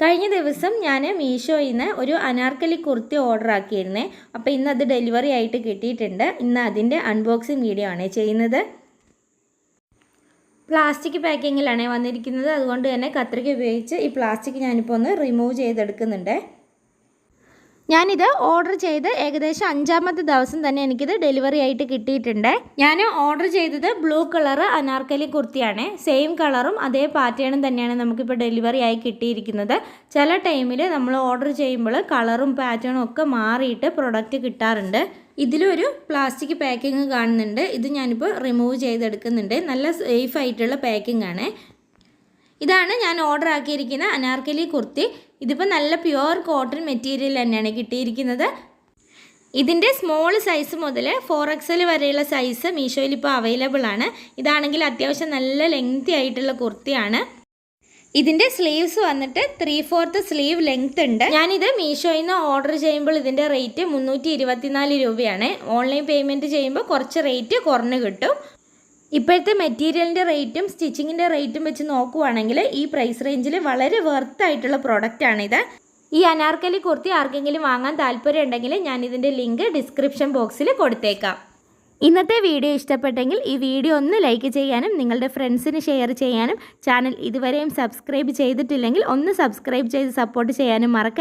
കഴിഞ്ഞ ദിവസം ഞാൻ മീഷോയിൽ നിന്ന് ഒരു അനാർക്കലി കുർത്തി ഓർഡർ ആക്കിയിരുന്നേ. അപ്പോൾ ഇന്ന് അത് ഡെലിവറി ആയിട്ട് കിട്ടിയിട്ടുണ്ട്. ഇന്ന് അതിന്റെ അൺബോക്സിങ് വീഡിയോ ആണ്. ചെയ്യുന്നത്? പ്ലാസ്റ്റിക് പാക്കിങ്ങിലാണ് വന്നിരിക്കുന്നത്. അതുകൊണ്ട് തന്നെ കത്രിക ഉപയോഗിച്ച് ഈ പ്ലാസ്റ്റിക് ഞാനിപ്പോൾ ഒന്ന് റിമൂവ് ചെയ്തെടുക്കുന്നുണ്ട്. ഞാനിത് ഓർഡർ ചെയ്ത് ഏകദേശം അഞ്ചാമത്തെ ദിവസം തന്നെ എനിക്കിത് ഡെലിവറി ആയിട്ട് കിട്ടിയിട്ടുണ്ട്. ഞാൻ ഓർഡർ ചെയ്തത് ബ്ലൂ കളർ അനാർക്കലി കുർത്തിയാണ്. സെയിം കളറും അതേ പാറ്റേണും തന്നെയാണ് നമുക്കിപ്പോൾ ഡെലിവറി ആയി കിട്ടിയിരിക്കുന്നത്. ചില ടൈമിൽ നമ്മൾ ഓർഡർ ചെയ്യുമ്പോൾ കളറും പാറ്റേണും ഒക്കെ മാറിയിട്ട് പ്രൊഡക്റ്റ് കിട്ടാറുണ്ട്. ഇതിലൊരു പ്ലാസ്റ്റിക് പാക്കിങ് കാണുന്നുണ്ട്. ഇത് ഞാനിപ്പോൾ റിമൂവ് ചെയ്തെടുക്കുന്നുണ്ട്. നല്ല സേഫ് ആയിട്ടുള്ള പാക്കിംഗ് ആണ്. ഇതാണ് ഞാൻ ഓർഡർ ആക്കിയിരിക്കുന്ന അനാർക്കലി കുർത്തി. ഇതിപ്പോൾ നല്ല പ്യുവർ കോട്ടൺ മെറ്റീരിയൽ തന്നെയാണ് കിട്ടിയിരിക്കുന്നത്. ഇതിന്റെ സ്മോൾ സൈസ് മുതൽ ഫോർ എക്സൽ വരെയുള്ള സൈസ് മീഷോയിൽ ഇപ്പോൾ അവൈലബിൾ ആണ്. ഇതാണെങ്കിൽ അത്യാവശ്യം നല്ല ലെങ്തി ആയിട്ടുള്ള കുർത്തിയാണ്. ഇതിന്റെ സ്ലീവ്സ് വന്നിട്ട് ത്രീ ഫോർത്ത് സ്ലീവ് ലെങ്ത് ഉണ്ട്. ഞാനിത് മീഷോയിൽ നിന്ന് ഓർഡർ ചെയ്യുമ്പോൾ ഇതിന്റെ റേറ്റ് മുന്നൂറ്റി ഇരുപത്തിനാല് രൂപയാണ്. ഓൺലൈൻ പേയ്മെന്റ് ചെയ്യുമ്പോൾ കുറച്ച് റേറ്റ് കുറഞ്ഞ് കിട്ടും. ഇപ്പോഴത്തെ മെറ്റീരിയലിന്റെ റേറ്റും സ്റ്റിച്ചിങ്ങിന്റെ റേറ്റും വെച്ച് നോക്കുവാണെങ്കിൽ ഈ പ്രൈസ് റേഞ്ചിൽ വളരെ വെർത്ത് ആയിട്ടുള്ള പ്രൊഡക്റ്റാണിത് ഈ അനാർക്കലി കുർത്തി ആർക്കെങ്കിലും വാങ്ങാൻ താല്പര്യം ഉണ്ടെങ്കിൽ ഞാൻ ഇതിന്റെ ലിങ്ക് ഡിസ്ക്രിപ്ഷൻ ബോക്സിൽ കൊടുത്തേക്കാം. ഇന്നത്തെ വീഡിയോ ഇഷ്ടപ്പെട്ടെങ്കിൽ ഈ വീഡിയോ ഒന്ന് ലൈക്ക് ചെയ്യാനും നിങ്ങളുടെ ഫ്രണ്ട്സിന് ഷെയർ ചെയ്യാനും ചാനൽ ഇതുവരെയും സബ്സ്ക്രൈബ് ചെയ്തിട്ടില്ലെങ്കിൽ ഒന്ന് സബ്സ്ക്രൈബ് ചെയ്ത് സപ്പോർട്ട് ചെയ്യാനും മറക്കരുത്.